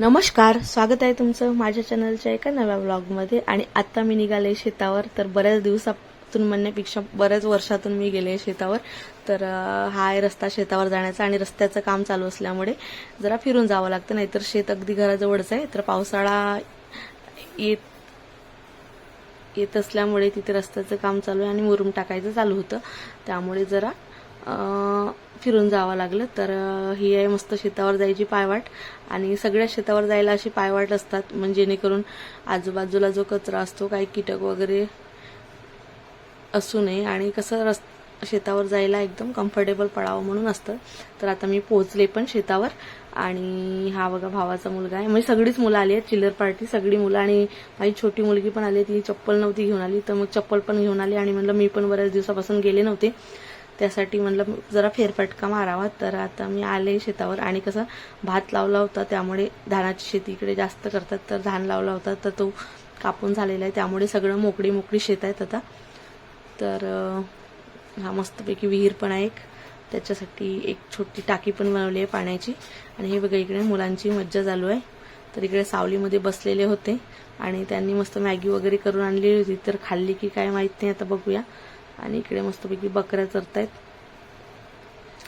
नमस्कार स्वागत आहे तुमचं माझ्या चॅनलच्या एका नव्या ब्लॉगमध्ये आणि आता मी निघाले शेतावर तर बऱ्याच दिवसातून म्हणण्यापेक्षा बऱ्याच वर्षातून मी गेले शेतावर. तर हा आहे रस्ता शेतावर जाण्याचा आणि रस्त्याचं काम चालू असल्यामुळे जरा फिरून जावं लागतं नाहीतर शेत अगदी घराजवळच आहे. तर पावसाळा येत येत असल्यामुळे तिथे रस्त्याचं काम चालू आहे आणि मुरुम टाकायचं चालू होतं. त्यामुळे जरा फिरून जावं लागलं. तर ही आहे मस्त शेतावर जायची पायवाट. आणि सगळ्या शेतावर जायला अशी पायवाट असतात. म्हणजे जेणेकरून आजूबाजूला जो कचरा असतो काही कीटक वगैरे असू नये. आणि कसं रस् शेतावर जायला एकदम कम्फर्टेबल पडावं म्हणून असतं. तर आता मी पोहोचले पण शेतावर. आणि हा बघा भावाचा मुलगा आहे. म्हणजे सगळीच मुलं आली आहेत. चिल्लर पार्टी सगळी मुलं. आणि माझी छोटी मुलगी पण आली ती चप्पल नव्हती घेऊन आली. तर मग चप्पल पण घेऊन आली. आणि म्हणलं मी पण बऱ्याच दिवसापासून गेले नव्हते. त्यासाठी म्हणलं जरा फेरफटका मारावा. तर आता मी आले शेतावर आणि कसं भात लावला होता त्यामुळे धानाची शेती इकडे जास्त करतात. तर धान लावला होता तर तो कापून झालेला आहे. त्यामुळे सगळं मोकळी मोकळी शेत आहेत आता. तर हा मस्तपैकी विहीर पण आहे एक. त्याच्यासाठी एक छोटी टाकी पण बनवली आहे पाण्याची. आणि हे बघा इकडे मुलांची मज्जा चालू आहे. तर इकडे सावलीमध्ये बसलेले होते. आणि त्यांनी मस्त मॅगी वगैरे करून आणलेली होती. तर खाल्ली की काय माहीत नाही आता बघूया. आणि इकडे मस्तपैकी बकऱ्या चरतायत.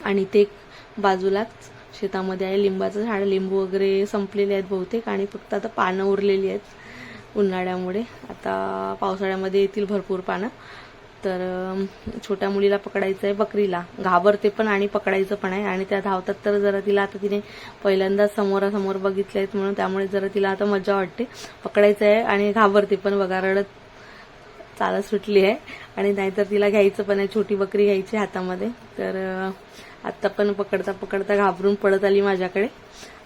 आणि ते बाजूलाच शेतामध्ये आहे. लिंबाचं झाड लिंबू वगैरे संपलेले आहेत बहुतेक आणि फक्त आता पानं उरलेली आहेत उन्हाळ्यामुळे. आता पावसाळ्यामध्ये येतील भरपूर पानं. तर छोट्या मुलीला पकडायचं आहे बकरीला. घाबरते पण आणि पकडायचं पण आहे. आणि त्या धावतात तर जरा तिला आता तिने पहिल्यांदाच समोरासमोर बघितले आहेत म्हणून त्यामुळे जरा तिला आता मजा वाटते. पकडायचं आहे आणि घाबरते पण बघा रडत चाला सुटली आहे. आणि नाहीतर तिला घ्यायचं पण आहे छोटी बकरी घ्यायची हातामध्ये. तर आत्ता पण पकडता पकडता घाबरून पडत आली माझ्याकडे.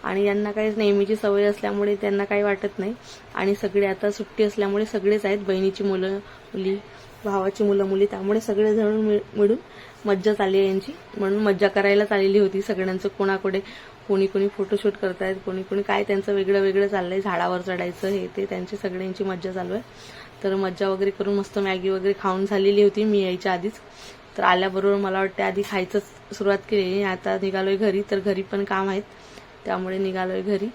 आणि यांना काही नेहमीची सवय असल्यामुळे त्यांना काही वाटत नाही. आणि सगळे आता सुट्टी असल्यामुळे सगळेच आहेत. बहिणीची मुलं मुली भावाची मुलं मुली त्यामुळे सगळे जण मिळ- मिळून मज्जा चालली आहे यांची. म्हणून मज्जा करायला चाललेली होती सगळ्यांचं कोणाकडे. कोणी कोणी फोटोशूट करतायत कोणी कोणी काय त्यांचं वेगळं वेगळं चाललंय झाडावर चढायचं हे ते त्यांची सगळ्यांची मज्जा चालू आहे. तर मज्जा वगैरे करून मस्त मॅगी वगैरे खाऊन झालेली होती मी यायच्या आधीच. तर आल्याबरोबर मला वाटते आधी खायचंच सुरुवात केली. आता निघालोय घरी तर घरी पण काम आहेत. त्यामुळे निघालोय घरी.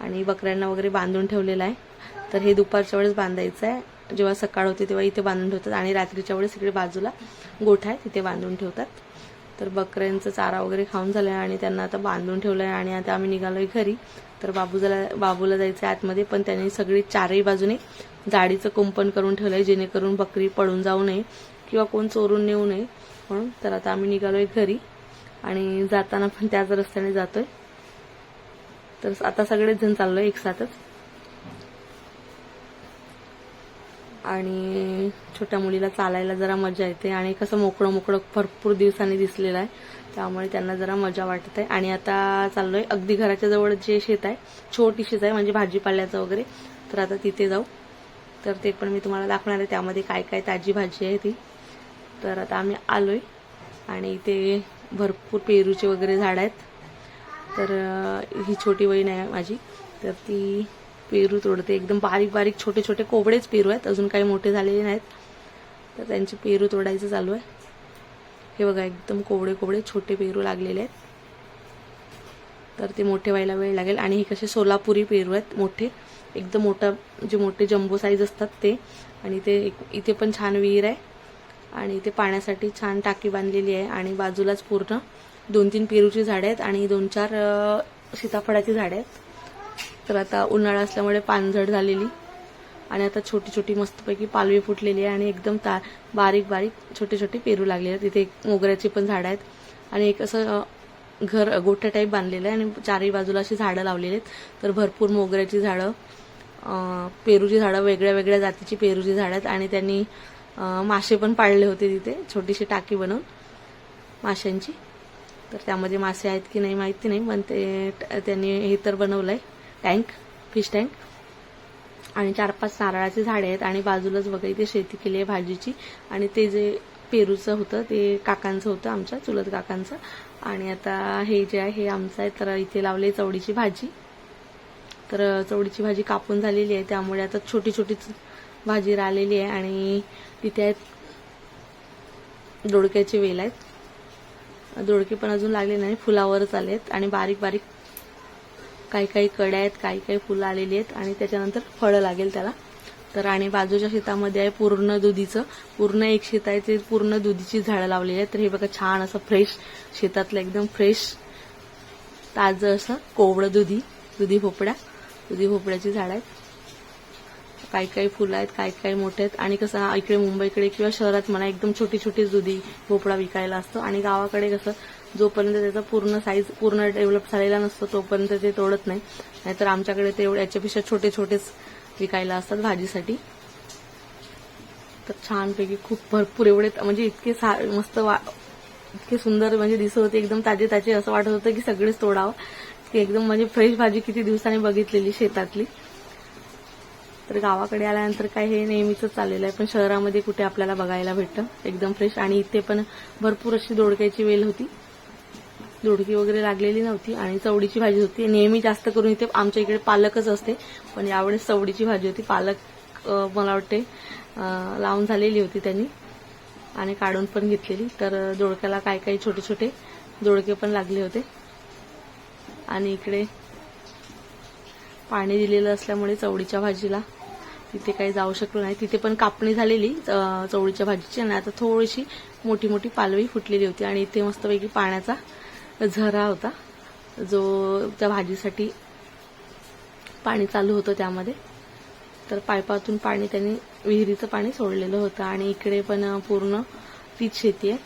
आणि बकऱ्यांना वगैरे बांधून ठेवलेलं आहे. तर हे दुपारच्या वेळेस बांधायचं आहे. जेव्हा सकाळ होते तेव्हा इथे बांधून ठेवतात. आणि रात्रीच्या वेळेस इकडे बाजूला गोठा आहे तिथे बांधून ठेवतात. तर बकऱ्यांचं चारा वगैरे खाऊन झालं आणि त्यांना आता बांधून ठेवलं आहे आणि आता आम्ही निघालोय घरी. तर बाबूला बाबूला जायचं आहे आतमध्ये पण त्यांनी सगळी चारही बाजूने जाडीचं कुंपण करून ठेवलं आहे जेणेकरून बकरी पडून जाऊ नये किंवा कोण चोरून नेऊ नये. म्हणून तर आता आम्ही निघालोय घरी आणि जाताना पण त्याच रस्त्याने जातोय. तर आता सगळेच जण चाललोय एक साथच आणि छोट्या मुलीला चालायला जरा मजा येते आणि कसं मोकळं मोकळं भरपूर दिवसांनी दिसलेलं आहे. त्यामुळे त्यांना जरा मजा वाटत आहे आणि आता चाललोय. अगदी घराच्या जवळ जे शेत आहे छोटी शेत आहे म्हणजे भाजीपाल्याचं वगैरे. तर आता तिथे जाऊ. तर ते पण मी तुम्हाला दाखवणार आहे. त्यामध्ये काय काय ताजी भाजी आहे ती. तर आता आम्ही आलोय. आणि इथे भरपूर पेरूचे वगैरे झाड आहेत. तर ही छोटी बहीण आहे माझी. तर ती पेरू तोडते. एकदम बारीक बारीक छोटे छोटे कोबडेच पेरू आहेत. अजून काही मोठे झालेले नाहीत. तर त्यांचे पेरू तोडायचं चालू आहे. हे बघा एकदम कोवडे कोवडे छोटे पेरू लागलेले आहेत. तर ते मोठे व्हायला वेळ लागेल. आणि हे कसे सोलापुरी पेरू आहेत मोठे. एकदम मोठा जे मोठे जम्बो साईज असतात ते. आणि ते एक- इथे पण छान विहीर आहे. आणि इथे पाण्यासाठी छान टाकी बांधलेली आहे. आणि बाजूलाच पूर्ण दोन तीन पेरूची झाडे आहेत. आणि दोन चार सीताफळाची झाडे आहेत. तर आता उन्हाळा असल्यामुळे पानझड झालेली. आणि आता छोटी छोटी मस्तपैकी पालवी फुटलेली आहे आणि एकदम ता बारीक बारीक छोटे छोटे पेरू लागले आहेत. तिथे एक मोगऱ्याची पण झाडं आहेत. आणि एक असं घर गोठ्या टाईप बांधलेलं आहे आणि चारही बाजूला अशी झाडं लावलेली आहेत. तर भरपूर मोगऱ्याची झाडं पेरूची झाडं वेगळ्या वेगळ्या जातीची पेरूची झाडं आहेत. आणि त्यांनी मासे पण पाळले होते तिथे छोटीशी टाकी बनवून माशांची. तर त्यामध्ये मासे आहेत की नाही माहिती नाही पण ते त्यांनी हे तर बनवलं आहे टँक फिश टँक. आणि चार पाच नारळाची झाडे आहेत आणि बाजूलाच बघा इथे शेती केली आहे भाजीची. आणि ते जे पेरूचं होतं ते काकांचं होतं आमच्या चुलत काकांचं. आणि आता हे जे आहे हे आमचं आहे. तर इथे लावले चवडीची भाजी. तर चवडीची भाजी कापून झालेली आहे. त्यामुळे आता छोटी छोटीच भाजी राहिलेली आहे. आणि तिथे आहेत दोडक्याचे वेल आहेत. दोडके पण अजून लागले नाही फुलावरच आले आहेत आणि बारीक बारीक काही काही कड्या आहेत काही काही फुलं आलेली आहेत आणि त्याच्यानंतर फळं लागेल त्याला. तर आणि बाजूच्या शेतामध्ये आहे पूर्ण दुधीचं. पूर्ण एक शेत आहे ते पूर्ण दुधीची झाडं लावलेली आहेत. तर हे बघा छान असं फ्रेश शेतातलं एकदम फ्रेश ताजं असं कोवळं दुधी दुधी भोपळ्या दुधी भोपळ्याची झाड आहेत. काही काही फुलं आहेत काही काही मोठे आहेत. आणि कसं इकडे मुंबईकडे किंवा शहरात म्हणा एकदम छोटी छोटी दुधी भोपळा विकायला असतो. आणि गावाकडे कसं जोपर्यंत त्याचा पूर्ण साईज पूर्ण डेव्हलप झालेला नसतो तोपर्यंत ते तोडत नाही. नाहीतर आमच्याकडे ते एवढे याच्यापेक्षा छोटे छोटेच विकायला असतात भाजीसाठी. तर छानपैकी खूप भरपूर एवढे म्हणजे इतके सा मस्त वा इतके सुंदर म्हणजे दिसत होते एकदम ताजे ताजे असं वाटत होतं की सगळेच तोडावं. की एकदम म्हणजे फ्रेश भाजी किती दिवसांनी बघितलेली शेतातली. तर गावाकडे आल्यानंतर काय हे नेहमीच चाललेलं आहे पण शहरामध्ये कुठे आपल्याला बघायला भेटतं. एकदम फ्रेश आणि इथे पण भरपूर अशी दोडक्याची वेल होती. दुडकी वगैरे लागलेली नव्हती आणि चवडीची भाजी होती. नेहमी जास्त करून इथे आमच्या इकडे पालकच असते. पण यावेळेस चवडीची भाजी होती. पालक मला वाटते लावून झालेली होती त्यांनी आणि काढून पण घेतलेली. तर दोडक्याला काय काही छोटे छोटे दोडके पण लागले होते. आणि इकडे पाणी दिलेलं असल्यामुळे चवडीच्या भाजीला तिथे काही जाऊ शकलो नाही. तिथे पण कापणी झालेली चवळीच्या भाजीची. आणि आता थोडीशी मोठी मोठी पालवी फुटलेली होती. आणि इथे मस्तपैकी पाण्याचा झरा होता. जो त्या भाजीसाठी पाणी चालू होतं त्यामध्ये. तर पायपातून पाणी त्यांनी विहिरीचं पाणी सोडलेलं होतं आणि इकडे पण पूर्ण तीच शेती आहे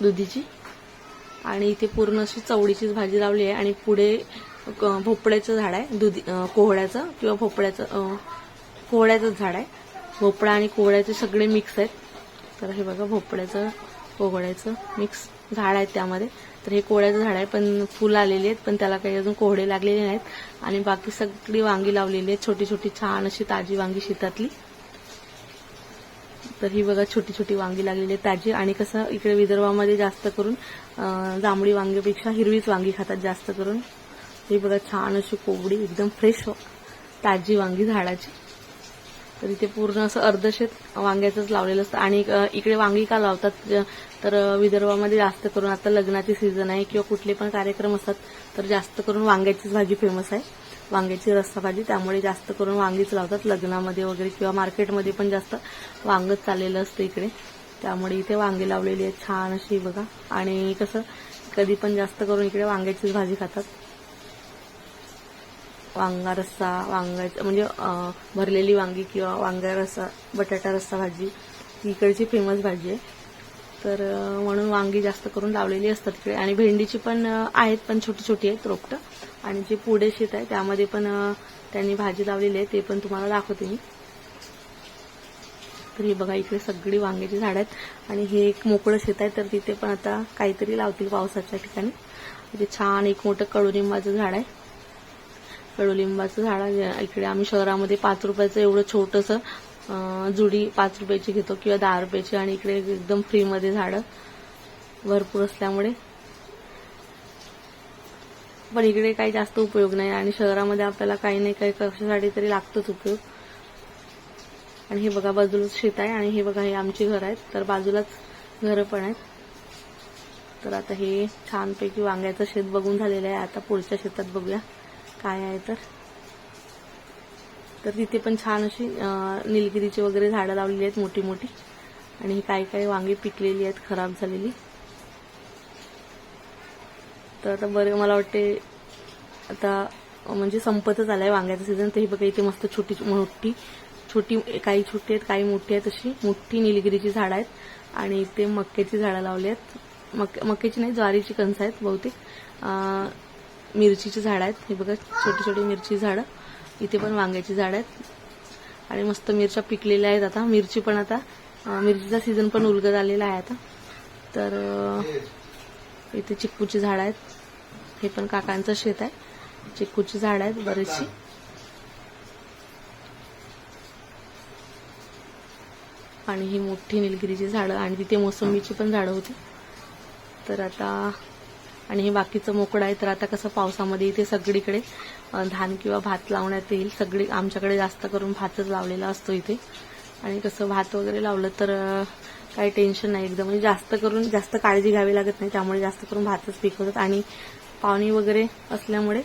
दुधीची. आणि इथे पूर्ण अशी चवडीचीच भाजी लावली आहे आणि पुढे क- भोपळ्याचं झाड आहे दुधी कोहळ्याचं किंवा भोपळ्याचं कोहळ्याचंच झाड आहे. भोपळा आणि कोहळ्याचे सगळे मिक्स आहेत. तर हे बघा भोपळ्याचं कोहळ्याचं मिक्स झाड आहे त्यामध्ये. तर हे कोहळ्याचं झाड आहे पण फुलं आलेले आहेत पण त्याला काही अजून कोहळे लागलेले नाहीत. आणि बाकी सगळी वांगी लावलेली आहेत छोटी छोटी छान अशी ताजी वांगी शेतातली. तर ही बघा छोटी छोटी वांगी लागलेली आहेत ताजी. आणि कसं इकडे विदर्भामध्ये जास्त करून जांभळी वांगीपेक्षा हिरवीच वांगी खातात जास्त करून. ही बघा छान अशी कोबडी एकदम फ्रेश ताजी वांगी झाडाची. तर इथे पूर्ण असं अर्धशेत वांग्याचंच लावलेलं असतं. आणि इकडे वांगी का लावतात? तर विदर्भामध्ये जास्त करून आता लग्नाची सीझन आहे किंवा कुठले पण कार्यक्रम असतात तर जास्त करून वांग्याचीच भाजी फेमस आहे. वांग्याची रस्सा भाजी त्यामुळे जास्त करून वांगीच लावतात. लग्नामध्ये वगैरे किंवा मार्केटमध्ये पण जास्त वांगच चाललेलं असतं इकडे. त्यामुळे इथे वांगे लावलेली आहेत छान अशी बघा. आणि कसं कधी पण जास्त करून इकडे वांग्याचीच भाजी खातात. वांगा रस्सा वांगाची म्हणजे भरलेली वांगी किंवा वांगा रस्सा बटाटा रस्सा भाजी ही इकडची फेमस भाजी आहे. तर म्हणून वांगी जास्त करून लावलेली असतात इकडे. आणि भेंडीची पण आहेत पण छोटी छोटी आहेत रोपटं. आणि जे पुढे शेत आहे त्यामध्ये पण त्यांनी भाजी लावलेली आहे ते पण तुम्हाला दाखवते मी. तर हे बघा इकडे सगळी वांग्याची झाड आहेत. आणि हे एक मोकळं शेत आहे तर तिथे पण आता काहीतरी लावतील पावसाच्या ठिकाणी. इथे छान एक मोठं कडुनिंबाचं झाड आहे. कडुलिंबाचं झाड इकडे आम्ही शहरामध्ये पाच रुपयाचं एवढं छोटंसं जुडी पाच रुपयाची घेतो किंवा दहा रुपयाची आणि इकडे एकदम फ्रीमध्ये झाडं भरपूर असल्यामुळे. पण इकडे काही जास्त उपयोग नाही आणि शहरामध्ये आपल्याला काही नाही काही कशासाठी तरी लागतोच उपयोग. आणि हे बघा बाजूलाच शेत आहे आणि हे बघा हे आमची घर आहेत. तर बाजूलाच घरं पण आहेत. तर आता हे छानपैकी वांग्याचं शेत बघून झालेलं आहे. आता पुढच्या शेतात बघूया. काय आहे तर? तर तिथे पण छान अशी निलगिरीची वगैरे झाडं लावलेली आहेत मोठी मोठी आणि ही काही काही वांगी पिकलेली आहेत खराब झालेली. तर आता बरं मला वाटते आता म्हणजे संपतच आलाय वांग्याचं सीझन तर ही बघा इथे मस्त छोटी मोठी छोटी काही छोटी आहेत काही मोठी आहेत अशी. मोठी निलगिरीची झाडं आहेत. आणि इथे मक्याची झाडं लावली आहेत. मक मक्याची नाही ज्वारीची कणसं आहेत बहुतेक. मिरचीची झाडं आहेत. हे बघा छोटी छोटी मिरची झाडं. इथे पण वांग्याची झाडं आहेत. आणि मस्त मिरच्या पिकलेल्या आहेत आता. मिरची पण आता मिरचीचा सीझन पण उलगत आलेला आहे आता. तर इथे चिक्कूची झाडं आहेत. हे पण काकांचं शेत आहे. चिक्कूची झाडं आहेत बरीचशी. आणि ही मोठी निलगिरीची झाडं. आणि तिथे मोसंबीची पण झाडं होती. तर आता आणि हे बाकीचं मोकळं आहे तर आता कसं पावसामध्ये इथे सगळीकडे धान किंवा भात लावण्यात येईल. सगळी आमच्याकडे जास्त करून भातच लावलेला असतो इथे. आणि कसं भात वगैरे लावलं तर काही टेन्शन नाही एकदम. म्हणजे जास्त करून जास्त काळजी घ्यावी लागत नाही त्यामुळे जास्त करून भातच पिकवतात. आणि पाणी वगैरे असल्यामुळे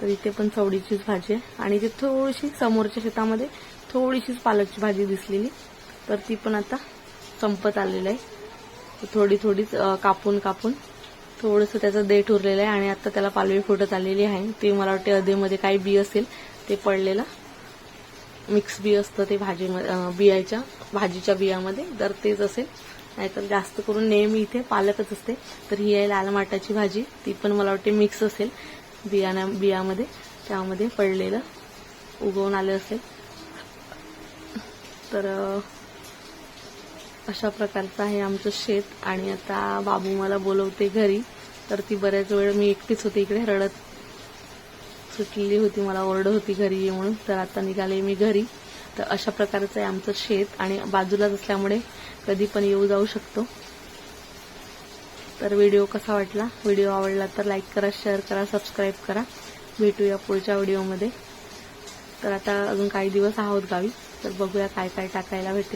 तर इथे पण चवडीचीच भाजी आहे. आणि इथे थोडीशी समोरच्या शेतामध्ये थोडीशीच पालकची भाजी दिसलेली तर ती पण आता संपत आलेलं आहे. थोडी थोडीच कापून कापून. थोडंसं त्याचं देठ उरलेलं आहे आणि आता त्याला पालवी फुटत आलेली आहे. ते मला वाटते अधेमध्ये काही बी असेल ते पडलेलं. मिक्स बी असतं ते भाजी बियाच्या भाजीच्या बियामध्ये. तर तेच असेल नाहीतर जास्त करून नेहमी इथे पालकच असते. तर ही आहे लाल माटाची भाजी. ती पण मला वाटते मिक्स असेल. बियाण्या बियामध्ये त्यामध्ये पडलेलं उगवून आलं असेल. तर अशा प्रकारचं आहे आमचं शेत. आणि आता बाबू मला बोलवते घरी. तर ती बऱ्याच वेळ मी एकटीच होते इकडे रडत सुटलेली होती मला ओरड होती घरी ये म्हणून तर आता निघाले मी घरी. तर अशा प्रकारचं आहे आमचं शेत. आणि बाजूलाच असल्यामुळे कधी पण येऊ जाऊ शकतो. तर व्हिडिओ कसा वाटला? व्हिडिओ आवडला तर लाईक करा शेअर करा सबस्क्राईब करा. भेटूया पुढच्या व्हिडिओमध्ये. तर आता अजून काही दिवस आहोत गावी. तर बघूया काय काय टाकायला भेटेल.